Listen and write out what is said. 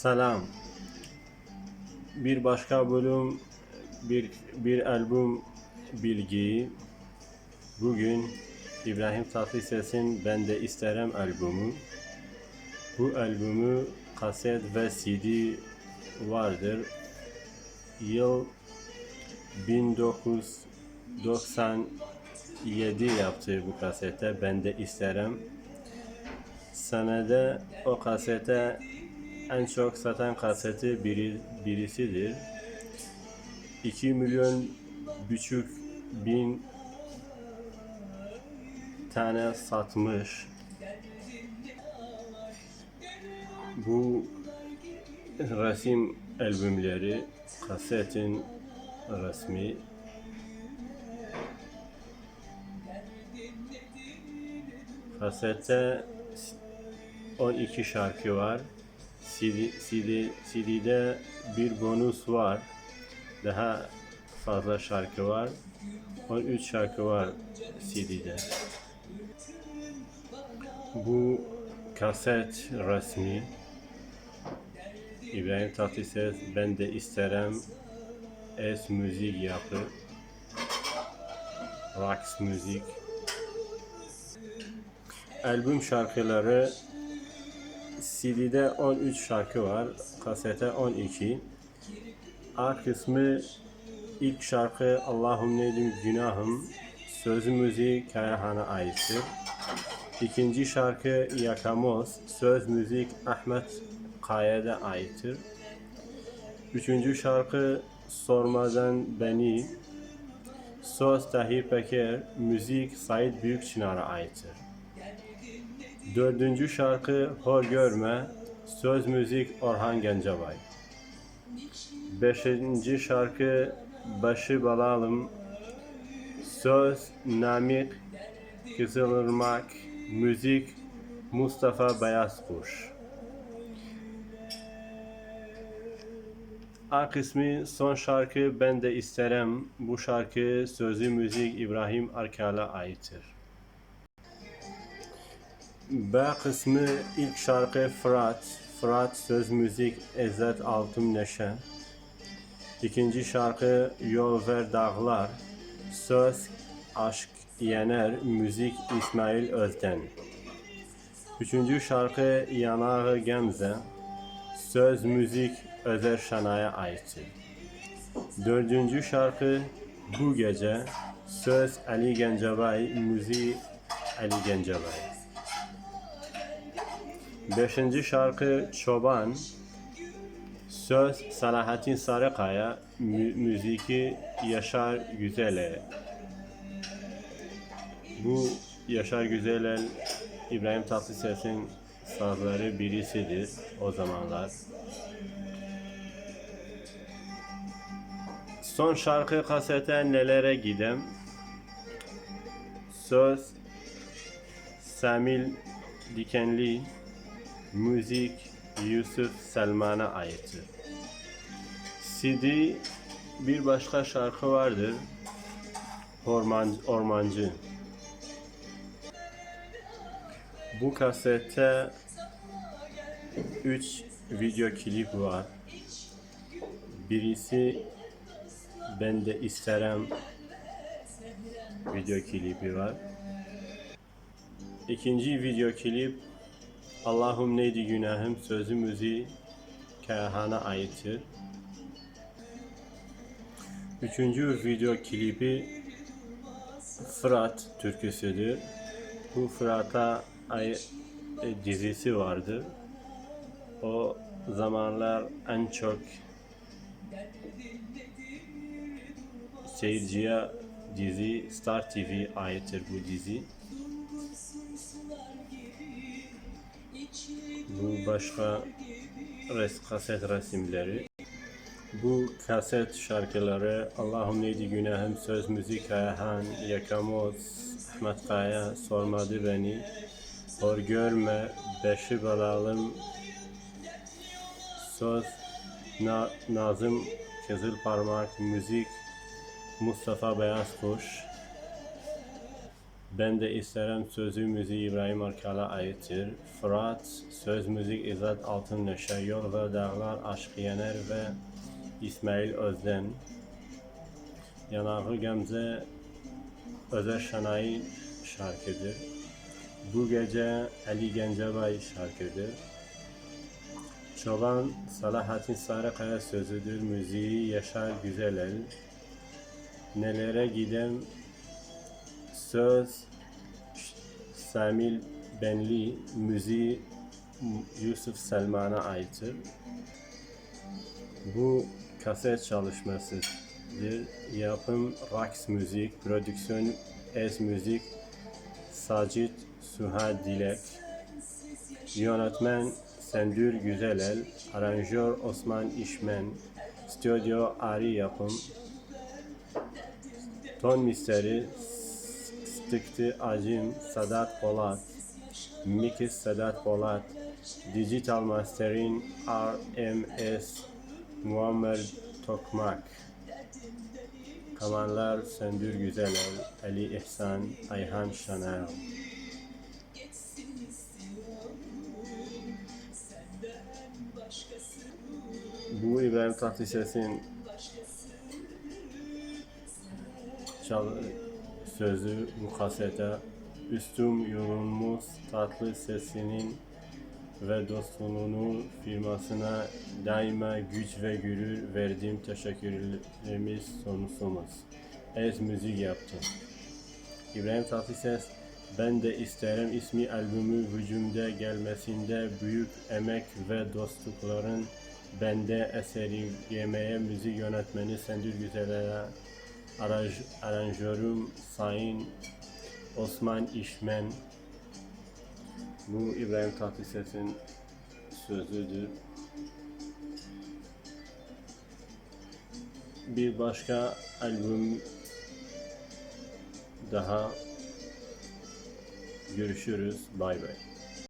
Selam. Bir başka bölüm, bir, bir albüm bilgi. Bugün İbrahim Tatlıses'in Ben de İsterim albümü. Bu albümü kaset ve CD vardır. Yıl 1997 yaptığı bu kasete Ben de İsterim. Senede o kasete en çok satan kaseti biri, birisidir. 2 milyon buçuk bin tane satmış. Bu resim albümleri kasetin resmi kasette 12 şarkı var. CD, CD, CD'de bir bonus var. Daha fazla şarkı var. 13 şarkı var CD'de. Bu kaset resmi. İbrahim Tatlıses ben de isterim es müzik yapı. Rocks müzik. Albüm şarkıları CD'de 13 şarkı var, kasete 12. A kısmı ilk şarkı Allahum neydim günahım, sözü müziği Kayahan'a aittir. İkinci şarkı Yakamoz, söz müzik Ahmet Kaya'da aittir. Üçüncü şarkı Sormadan Beni, söz Tahir Peker, müzik Said Büyükçınar'a aittir. Dördüncü şarkı Hor Görme, söz müzik Orhan Gencebay. Beşinci şarkı Başı Balalım, söz Namik Kızılırmak, müzik Mustafa Beyazkuş. A kısmı son şarkı Ben de isterim. Bu şarkı sözü müzik İbrahim Arkal'a aittir. B kısmı ilk şarkı Fırat. Fırat söz müzik Ezzet Altın Neşe. İkinci şarkı Yol Ver Dağlar. Söz Aşk Yener. Müzik İsmail Özden. Üçüncü şarkı Yanağı Gemze. Söz müzik Özer Şanay'a aittir. Dördüncü şarkı Bu Gece. Söz Ali Gencebay. Müziği Ali Gencebay. Beşinci şarkı Çoban. Söz Salahattin Sarıkaya. Mü- müziki Yaşar Güzel'e. Bu Yaşar Güzel'el İbrahim Tatlıses'in sazları birisidir o zamanlar. Son şarkı kasete nelere gidem? Söz Samil Dikenli Müzik Yusuf Selman'a aittir. CD bir başka şarkı vardır. Orman, Ormancı. Bu kasette 3 video klip var. Birisi Ben de isterim video klibi var. İkinci video klip Allahum neydi günahım sözü müziği Kayahan'a aittir. Üçüncü video klibi Fırat türküsüdür. Bu Fırat'a ay- e, dizisi vardı. O zamanlar en çok seyirciye dizi Star TV aittir bu dizi. Bu başka res kaset resimleri. Bu kaset şarkıları Allah'ım neydi günahım söz müzik Ayhan, Yakamoz, Ahmet Kaya, Sormadı Beni, Hor Görme, Beşi Balalım, Söz, Na- Nazım Kızıl Parmak, Müzik, Mustafa Beyazkuş. Ben de isterim sözü müziği İbrahim Arkal'a aittir. Fırat, söz müzik İzzet Altın Neşe, Yol ve Dağlar Aşkı Yener ve İsmail Özden. Yanağı Gamze Özer Şenay şarkıdır. Bu gece Ali Gencebay şarkıdır. Çoban Salahattin Sarıkaya sözüdür, müziği Yaşar Güzelel. Nelere gidem söz Samil Benli, müziği Yusuf Selman'a aittir. Bu kaset çalışmasıdır. Yapım Rax Müzik, prodüksiyon Ez Müzik, Sacit Suha Dilek, Yönetmen Sendür Güzelel, aranjör Osman İşmen, stüdyo Ari Yapım, Ton Misteri, Sıkıntı Acim, Sadat Polat, Mikis Sadat Polat, Digital Mastering RMS, Muammer Tokmak, Kamanlar Sendür Güzelel, Ali İhsan, Ayhan Şaner. Bu İbrahim Tatlıses'in çal sözü bu kasete üstüm yorulmuş tatlı sesinin ve dostluğunu firmasına daima güç ve gurur verdiğim teşekkürlerimiz sonsuz. Ez müzik yaptı. İbrahim Tatlıses ben de isterim ismi albümü vücumda gelmesinde büyük emek ve dostlukların bende eserigemeye müzik yönetmeni Sendür Güzel'e aranj, aranjörüm Sayın Osman İşmen bu İbrahim Tatlıses'in sözüdür. Bir başka albüm daha görüşürüz. Bay bay.